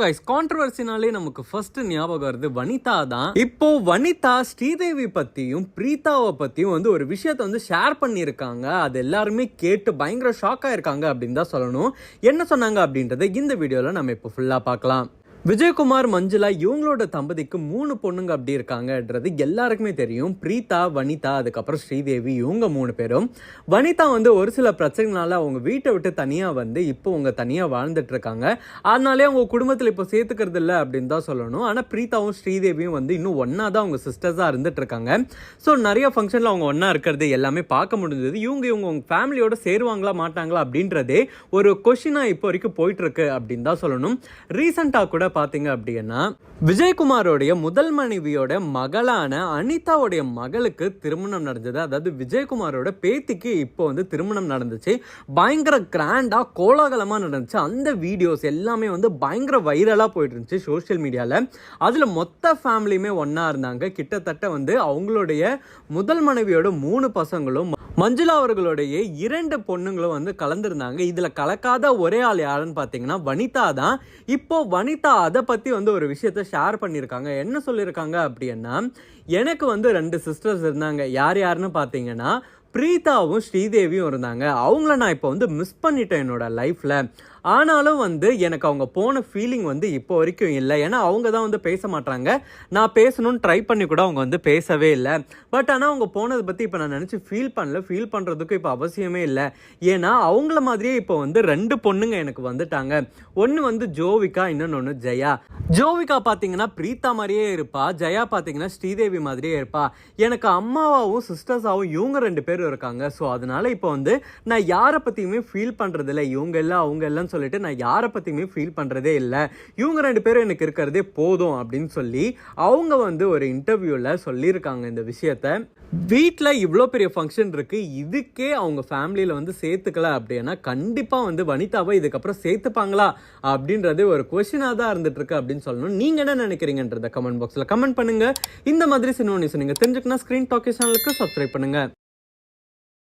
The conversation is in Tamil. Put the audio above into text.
கைஸ் கான்ட்ரவர்சினாலே நமக்கு ஃபர்ஸ்ட் ஞாபகம் வருது வனிதா தான். இப்போ வனிதா ஸ்ரீதேவி பத்தியும் பிரீதாவை பத்தியும் வந்து ஒரு விஷயத்த வந்து ஷேர் பண்ணியிருக்காங்க. அது எல்லாருமே கேட்டு பயங்கர ஷாக் ஆயிருக்காங்க அப்படின்னு தான் சொல்லணும். என்ன சொன்னாங்க அப்படின்றத இந்த வீடியோல நம்ம இப்போ ஃபுல்லா பார்க்கலாம். விஜயகுமார் மஞ்சுளா இவங்களோட தம்பதிக்கு மூணு பொண்ணுங்க அப்படி இருக்காங்கன்றது எல்லாருக்குமே தெரியும். பிரீதா வனிதா அதுக்கப்புறம் ஸ்ரீதேவி இவங்க மூணு பேரும். வனிதா வந்து ஒரு சில பிரச்சனைனால அவங்க வீட்டை விட்டு தனியாக வந்து இப்போ அவங்க தனியாக வாழ்ந்துட்டு இருக்காங்க. அதனாலே அவங்க குடும்பத்தில் இப்போ சேர்த்துக்கிறது இல்லை அப்படின்னு தான் சொல்லணும். ஆனால் பிரீதாவும் ஸ்ரீதேவியும் வந்து இன்னும் ஒன்றா தான் அவங்க சிஸ்டர்ஸாக இருந்துட்டு இருக்காங்க. ஸோ நிறைய ஃபங்க்ஷனில் அவங்க ஒன்றா இருக்கிறது எல்லாமே பார்க்க முடிஞ்சது. இவங்க இவங்க அவங்க ஃபேமிலியோட சேருவாங்களா மாட்டாங்களா அப்படின்றதே ஒரு கொஷினாக இப்போ வரைக்கும் போயிட்டுருக்கு அப்படின்னு தான் சொல்லணும். ரீசெண்டாக கூட பார்த்தீங்க அப்படின்னா விஜயகுமாரோடைய முதல் மனைவியோட மகளான அனிதாவுடைய மகளுக்கு திருமணம் நடந்தது. அதாவது விஜயகுமாரோட பேத்திக்கு இப்போ வந்து திருமணம் நடந்துச்சு. பயங்கர கிராண்டாக கோலாகலமாக நடந்துச்சு. அந்த வீடியோஸ் எல்லாமே வந்து பயங்கர வைரலாக போயிட்டு இருந்துச்சு சோஷியல் மீடியாவில் அதில் மொத்த ஃபேமிலியுமே ஒன்றா இருந்தாங்க. கிட்டத்தட்ட வந்து அவங்களுடைய முதல் மனைவியோட மூணு பசங்களும் மஞ்சுளா அவர்களுடைய இரண்டு பொண்ணுங்களும் வந்து கலந்துருந்தாங்க. இதில் கலக்காத ஒரே ஆள் யாருன்னு பார்த்தீங்கன்னா வனிதா தான். இப்போ வனிதா அதை பற்றி வந்து ஒரு விஷயத்த ஷேர் பண்ணியிருக்காங்க என்ன சொல்லியிருக்காங்க அப்படின்னா எனக்கு வந்து ரெண்டு சிஸ்டர்ஸ் இருந்தாங்க. யார் யாருன்னு பார்த்தீங்கன்னா பிரீதாவும் ஸ்ரீதேவியும் இருந்தாங்க. அவங்கள நான் இப்போ வந்து மிஸ் பண்ணிட்டேன் என்னோட லைஃப்பில் ஆனாலும் வந்து எனக்கு அவங்க போன ஃபீலிங் வந்து இப்போ வரைக்கும் இல்லை. ஏன்னா அவங்க தான் வந்து பேச மாட்டாங்க நான் பேசணும்னு ட்ரை பண்ணி கூட அவங்க வந்து பேசவே இல்லை. பட் ஆனால் அவங்க போனதை பற்றி இப்போ நான் நினச்சி ஃபீல் பண்ணல. ஃபீல் பண்ணுறதுக்கு இப்போ அவசியமே இல்லை. ஏன்னா அவங்கள மாதிரியே இப்போ வந்து ரெண்டு பொண்ணுங்க எனக்கு வந்துட்டாங்க. ஒன்று வந்து ஜோவிகா இன்னொன்று ஒன்று ஜெயா. ஜோவிகா பார்த்தீங்கன்னா பிரீத்தா மாதிரியே இருப்பா ஜெயா பார்த்தீங்கன்னா ஸ்ரீதேவி மாதிரியே இருப்பா. எனக்கு அம்மாவாகவும் சிஸ்டர்ஸாகவும் இவங்க ரெண்டு பேரும் இருக்காங்க. ஸோ அதனால இப்போ வந்து நான் யாரை பற்றியுமே ஃபீல் பண்ணுறதில்ல இவங்க எல்லாம் அவங்க எல்லாம் சொல்லிட்டு நான் யாரை பற்றியுமே ஃபீல் பண்ணுறதே இல்லை. இவங்க ரெண்டு பேரும் எனக்கு இருக்கிறதே போதும் அப்படின்னு சொல்லி அவங்க வந்து ஒரு இன்டர்வியூவில் சொல்லியிருக்காங்க இந்த விஷயத்த. வீட்டில் இவ்வளோ பெரிய ஃபங்க்ஷன் இருக்குது இதுக்கே அவங்க ஃபேமிலியில் வந்து சேர்த்துக்கல அப்படின்னா கண்டிப்பாக வந்து வனிதாவை இதுக்கப்புறம் சேர்த்துப்பாங்களா? அப்படின்றது ஒரு கொஷினாக தான் இருந்துட்டுருக்கு அப்படின்னு சொல்லணும். நீங்கள் என்ன நினைக்கிறீங்கன்றத கமெண்ட் பாக்ஸில் கமெண்ட் பண்ணுங்க. இந்த மாதிரி சினிமா நியூஸ் நீங்கள் தெரிஞ்சுக்கணும் ஸ்க்ரீன் டாக்கி சேனலுக்கு சப்ஸ்கிரைப் பண்ணுங்கள்